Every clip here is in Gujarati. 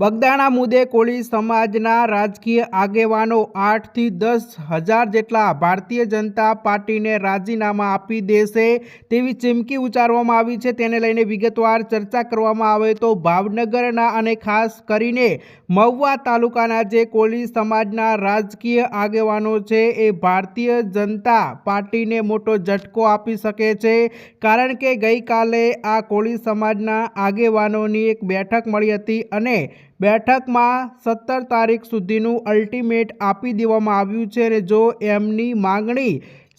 બગદાણા મુદ્દે કોળી સમાજના રાજકીય આગેવાનો આઠથી દસ હજાર જેટલા ભારતીય જનતા પાર્ટીને રાજીનામા આપી દેશે તેવી ચીમકી ઉચ્ચારવામાં આવી છે. તેને લઈને વિગતવાર ચર્ચા કરવામાં આવે તો ભાવનગરના અને ખાસ કરીને મહુવા તાલુકાના જે કોળી સમાજના રાજકીય આગેવાનો છે એ ભારતીય જનતા પાર્ટીને મોટો ઝટકો આપી શકે છે. કારણ કે ગઈકાલે આ કોળી સમાજના આગેવાનોની એક બેઠક મળી હતી અને બેઠકમાં સત્તર તારીખ સુધીનું અલ્ટિમેટ આપી દેવામાં આવ્યું છે અને જો એમની માંગણી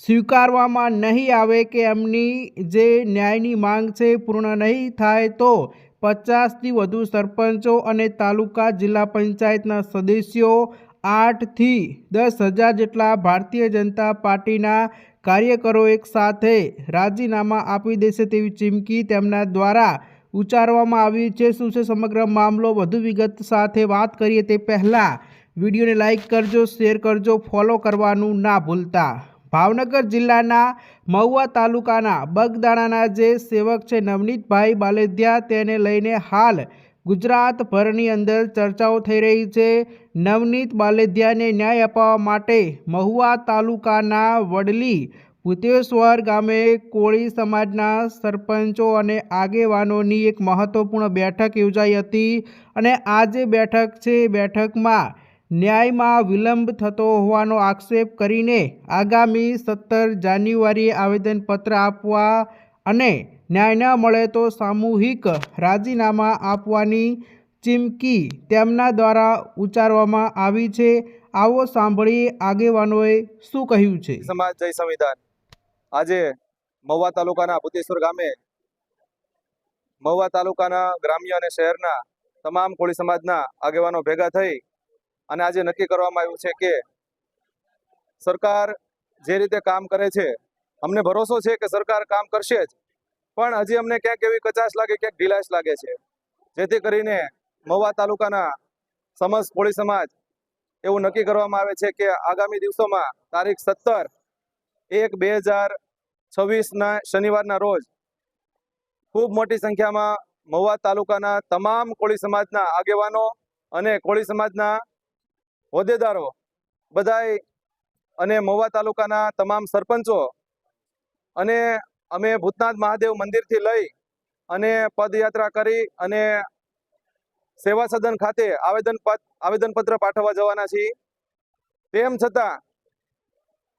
સ્વીકારવામાં નહીં આવે કે એમની જે ન્યાયની માંગ છે પૂર્ણ નહીં થાય તો પચાસથી વધુ સરપંચો અને તાલુકા જિલ્લા પંચાયતના સદસ્યો આઠથી દસ હજાર જેટલા ભારતીય જનતા પાર્ટીના કાર્યકરો એક સાથે રાજીનામા આપી દેશે તેવી ચીમકી તેમના દ્વારા ઉચ્ચારવામાં આવી છે. શું છે સમગ્ર મામલો? વધુ વિગત સાથે વાત કરીએ તે પહેલાં વિડીયોને લાઇક કરજો, શેર કરજો, ફોલો કરવાનું ના ભૂલતા. ભાવનગર જિલ્લાના મહુવા તાલુકાના બગદાણાના જે સેવક છે નવનીતભાઈ બાલેધિયા તેને લઈને હાલ ગુજરાતભરની અંદર ચર્ચાઓ થઈ રહી છે. નવનીત બાલેધિયાને ન્યાય અપાવવા માટે મહુવા તાલુકાના વડલી ભૂતેશ્વર ગામે કોળી સમાજના સરપંચો અને આગેવાનોની એક મહત્વપૂર્ણ બેઠક યોજાઈ હતી અને આ જે બેઠક છે બેઠકમાં ન્યાયમાં વિલંબ થતો હોવાનો આક્ષેપ કરીને આગામી સત્તર જાન્યુઆરીએ આવેદનપત્ર આપવા અને ન્યાય ન મળે તો સામૂહિક રાજીનામા આપવાની ચીમકી તેમના દ્વારા ઉચ્ચારવામાં આવી છે. આવો સાંભળીએ આગેવાનોએ શું કહ્યું છે? સમાજ, જય સંવિધાન. આજે મહુવા તાલુકાના ભૂતેશ્વર ગામે મહુવા તાલુકાના ગ્રામ્ય અને શહેરના તમામ કોળી સમાજના આગેવાનો ભેગા થઈ અને આજે નક્કી કરવામાં આવ્યું છે કે સરકાર જે રીતે કામ કરે છે, અમને ભરોસો છે કે સરકાર કામ કરશે જ, પણ હજી અમને ક્યાંક એવી કચાશ લાગે, ક્યાંક ઢીલાશ લાગે છે. જેથી કરીને મહુવા તાલુકાના સમસ્ત કોળી સમાજ એવું નક્કી કરવામાં આવે છે કે આગામી દિવસોમાં તારીખ સત્તર એક બે હજાર છવ્વીસના શનિવારના રોજ ખૂબ મોટી સંખ્યામાં મહુવા તાલુકાના તમામ કોળી સમાજના આગેવાનો અને કોળી સમાજના હોદ્દેદારો બધાય અને મહુવા તાલુકાના તમામ સરપંચો અને અમે ભૂતનાથ મહાદેવ મંદિરથી લઈ અને પદયાત્રા કરી અને સેવા સદન ખાતે આવેદન આવેદનપત્ર પાઠવવા જવાના છીએ. તેમ છતાં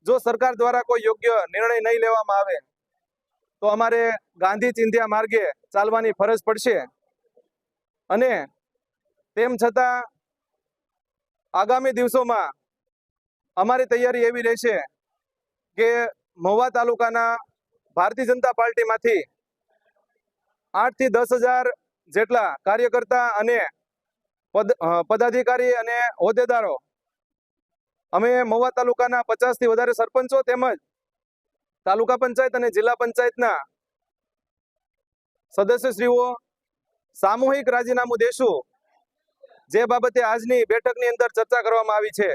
જો સરકાર દ્વારા કોઈ યોગ્ય નિર્ણય નહીં લેવામાં આવે, તો અમારે ગાંધી ચિંધ્યા માર્ગે ચાલવાની ફરજ પડશે. અને તેમ છતાં આગામી દિવસોમાં અમારી તૈયારી એવી રહેશે કે મહુવા તાલુકાના ભારતીય જનતા પાર્ટીમાંથી આઠથી દસ હજાર જેટલા કાર્યકર્તા અને પદાધિકારી અને હોદ્દેદારો અમે મહુવા તાલુકાના પચાસથી વધારે સરપંચો તેમજ તાલુકા પંચાયત અને જિલ્લા પંચાયતના સદસ્યશ્રીઓ, સામૂહિક રાજીનામું દેશું. જે બાબતે આજની બેઠકની અંદર ચર્ચા કરવામાં આવી છે.